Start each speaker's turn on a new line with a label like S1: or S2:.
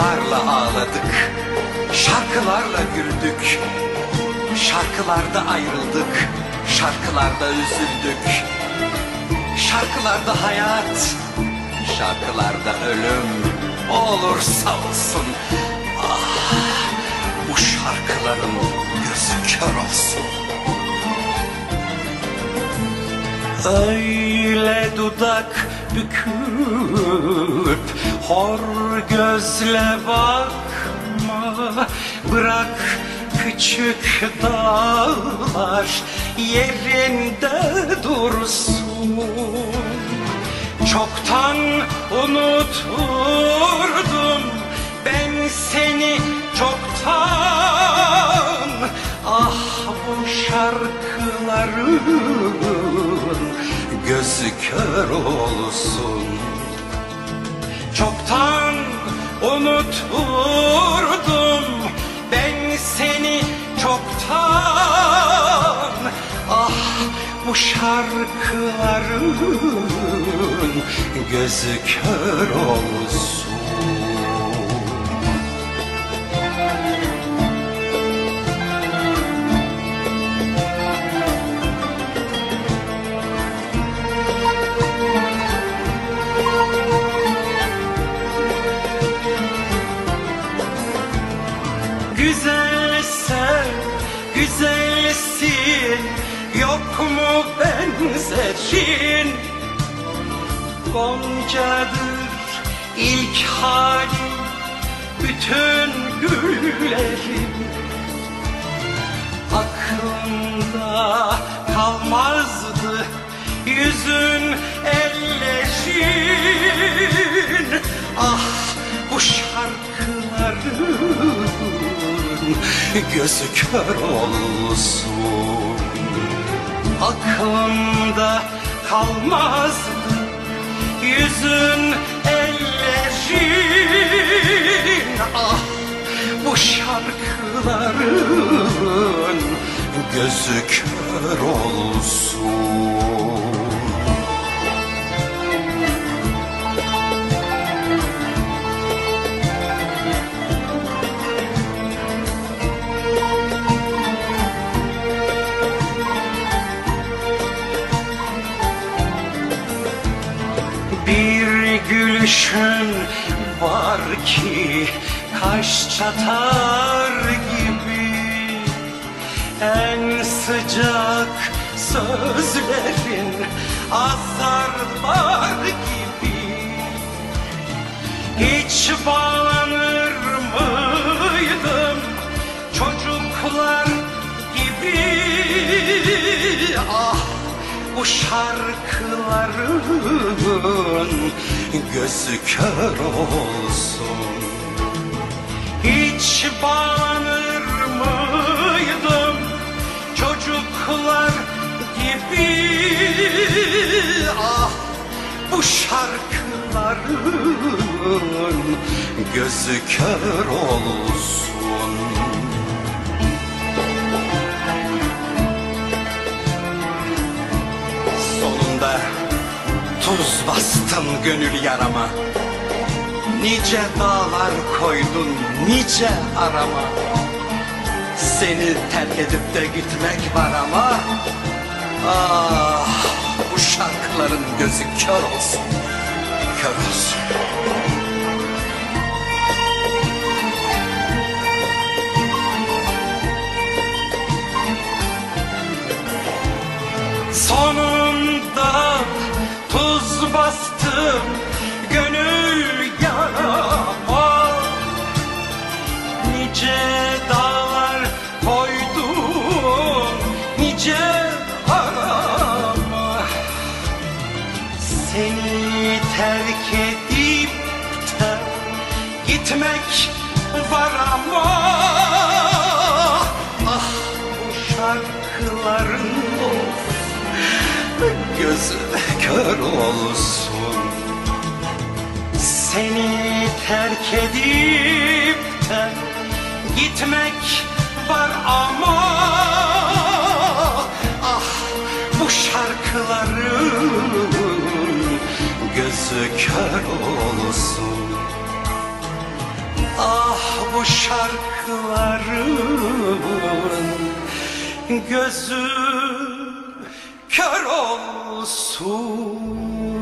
S1: Şarkılarla ağladık, şarkılarla güldük. Şarkılarda ayrıldık, şarkılarda üzüldük. Şarkılarda hayat, şarkılarda ölüm. Olursa olsun. Ah, bu şarkıların gözü kör olsun. Öyle dudak büküp hor gözle bakma Bırak küçük dağlar yerinde dursun. Çoktan unuturdum ben seni çoktan. Ah bu şarkıların gözü kör olsun Çoktan unuturdum ben seni çoktan. Ah bu şarkıların gözü kör olsun Güzelse güzelsin Yok mu benzerin? Goncadır ilk halim Bütün güllerim. Aklımda kalmazdı Yüzün ellerin. Ah bu şarkıların gözü kör olsun Aklımda kalmazdı yüzün ellerin. Ah bu şarkıların gözü kör olsun gülüşün var ki kaş çatar gibi. En sıcak sözlerin azarlar gibi. Hiç bağlanır mıydım çocuklar gibi? Ah bu şarkıların gözü kör olsun. Hiç bağlanır mıydım? Çocuklar gibi. Ah bu şarkıların gözü kör olsun tuz bastın gönül yarama. Nice dağlar koydun nice arama. Seni terk edip de gitmek var ama Ah bu şarkıların gözü kör olsun Kör olsun. Sonunda tuz bastım gönül yarama Nice dağlar koydum nice arama Seni terk edip de gitmek var ama gözü kör olsun. Seni terk edip de gitmek var ama Ah bu şarkıların gözü kör olsun. Ah bu şarkıların gözü kör olsun.